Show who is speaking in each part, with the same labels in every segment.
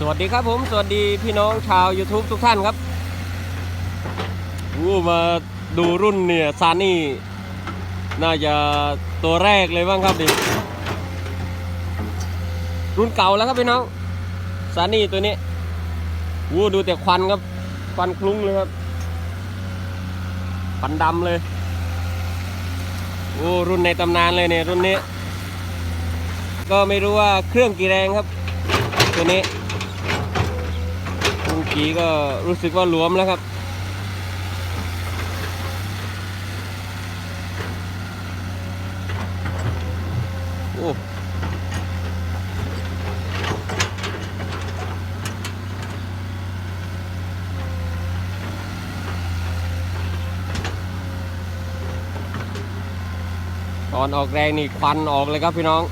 Speaker 1: สวัสดีครับผม สวัสดีพี่น้องชาว YouTube ทุกท่านครับอู้มาดูรุ่นเนี่ยซานี่ น่าจะตัวแรกเลยบ้างครับดิรุ่นเก่าแล้วครับพี่น้องซานี่ตัวนี้อู้ดูแต่ควันครับ ควันคลุ้งเลยครับควันดำเลยโอ้รุ่นในตำนานเลยเนี่ยรุ่นนี้ ก็ไม่รู้ว่าเครื่องกี่แรงครับ ตัวนี้ อกี้ก็รู้สึกว่าหลวมแล้วครับ โอ้ตอนออกแรงนี่ควันออกเลยครับพี่น้อง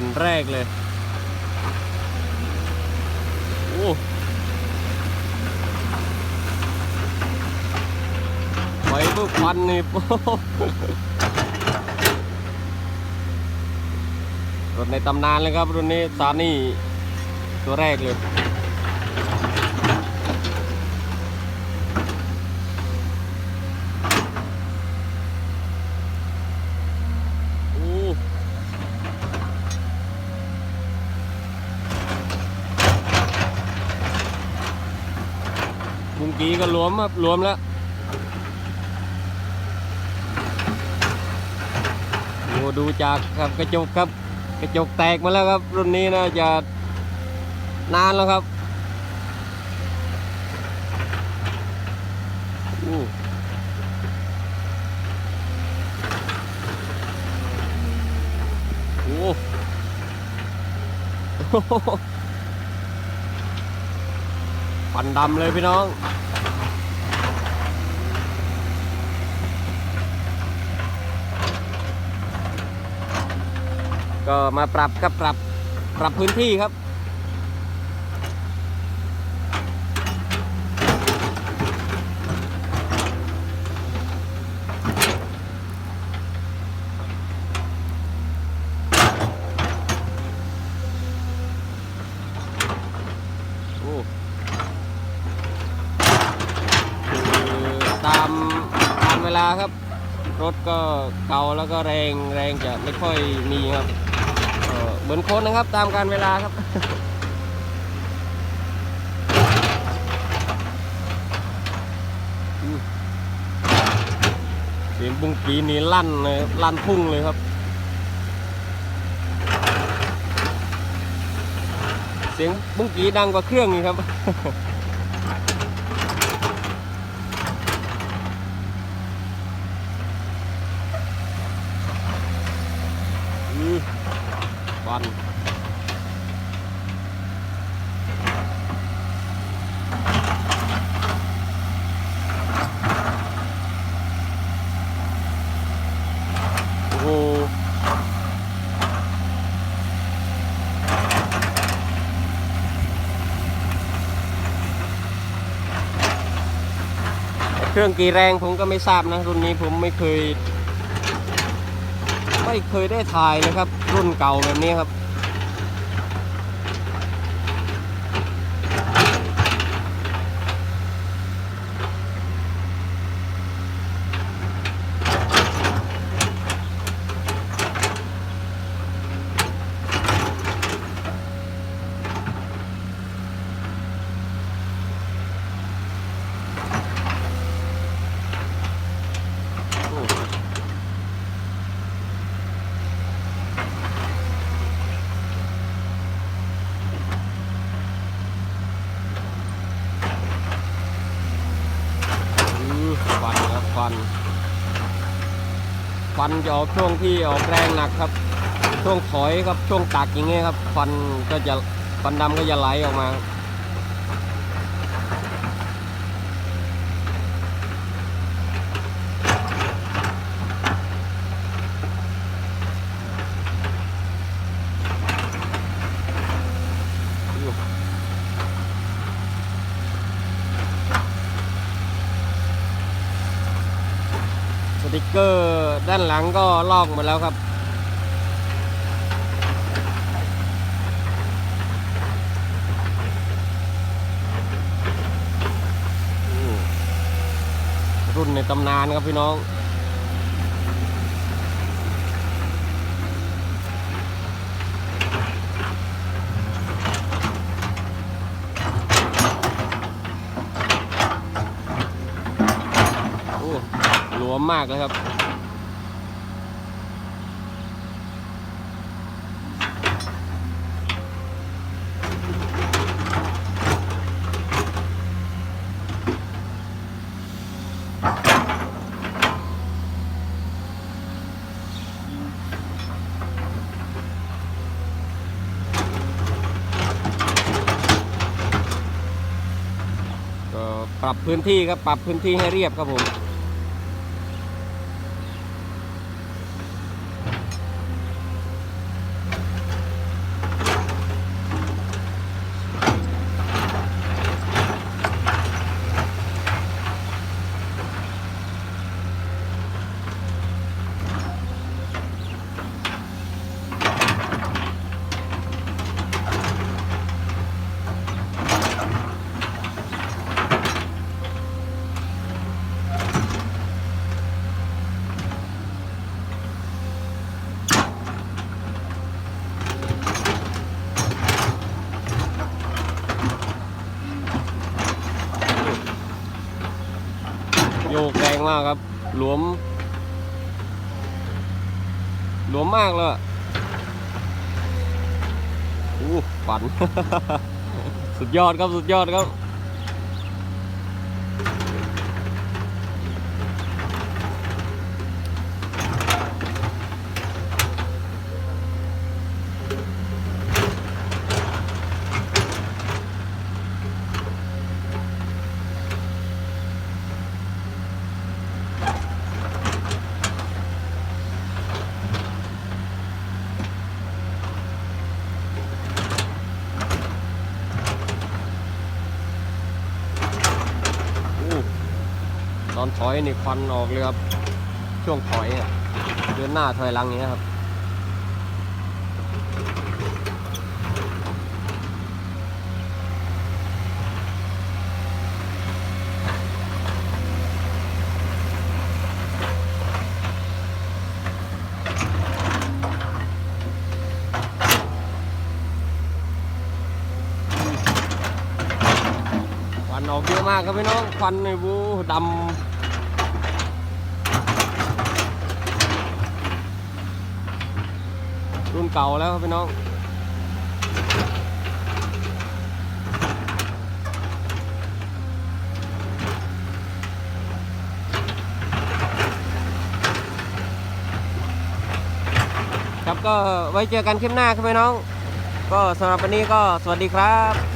Speaker 1: รุ่นแรกเลย โอ้ไฟเบอร์ควันนี่รถในตำนานเลยครับ รุ่นนี้ซานี่ตัวแรกเลย โอ้ เมื่ อกี้ก็รวมครับรวมแล้วโอ้ดูจากครับกระจกครับ กระจกแตกมาแล้วครับ รุ่นนี้น่าจะนานแล้วครับอู้โอ้โหฟันดำเลยพี่น้อง ก็มาปรับครับปรับปรับพื้นที่ครับ โอ้คือตามตามเวลาครับ รถก็เก่าแล้วก็แรงแรงจะไม่ค่อยมีครับ เหมือนโคนนะครับตามการเวลาครับ เสียงบุ้งกีนี่ลั่นเลยลั่นพุ่งเลยครับ เสียงบุ้งกีดังกว่าเครื่องนี่ครับ อือควัน โอ้โหเครื่องกี่แรงผมก็ไม่ทราบนะ รุ่นนี้ผมไม่เคย เคยได้ถ่ายนะครับ รุ่นเก่าแบบนี้ครับ ควันครับควันควันจะออกช่วงที่ออกแรงหนักครับ ช่วงถอยครับช่วงตักอย่างเงี้ยครับควันก็จะควันดำก็จะไหลออกมา ติกเกอร์ด้านหลังก็ลอกหมดแล้วครับ รุ่นในตำนานครับพี่น้อง โอ้ หลวมมากเลยครับ ก็ปรับพื้นที่ครับ ปรับพื้นที่ให้เรียบครับผม รงมากครับ หลวม หลวมมากเลยอะอู้ฝัน สุดยอดครับ สุดยอดครับ อู้ ตอนถอยนี่ควันออกเลยครับ ช่วงถอยเดินหน้าถอยหลังอย่างเงี้ยครับ วันออกเยอะมากครับพี่น้องควันในวูดำรุ่นเก่าแล้วครับพี่น้อง ครับก็ไว้เจอกันคลิปหน้าครับพี่น้อง ก็สำหรับวันนี้ก็สวัสดีครับ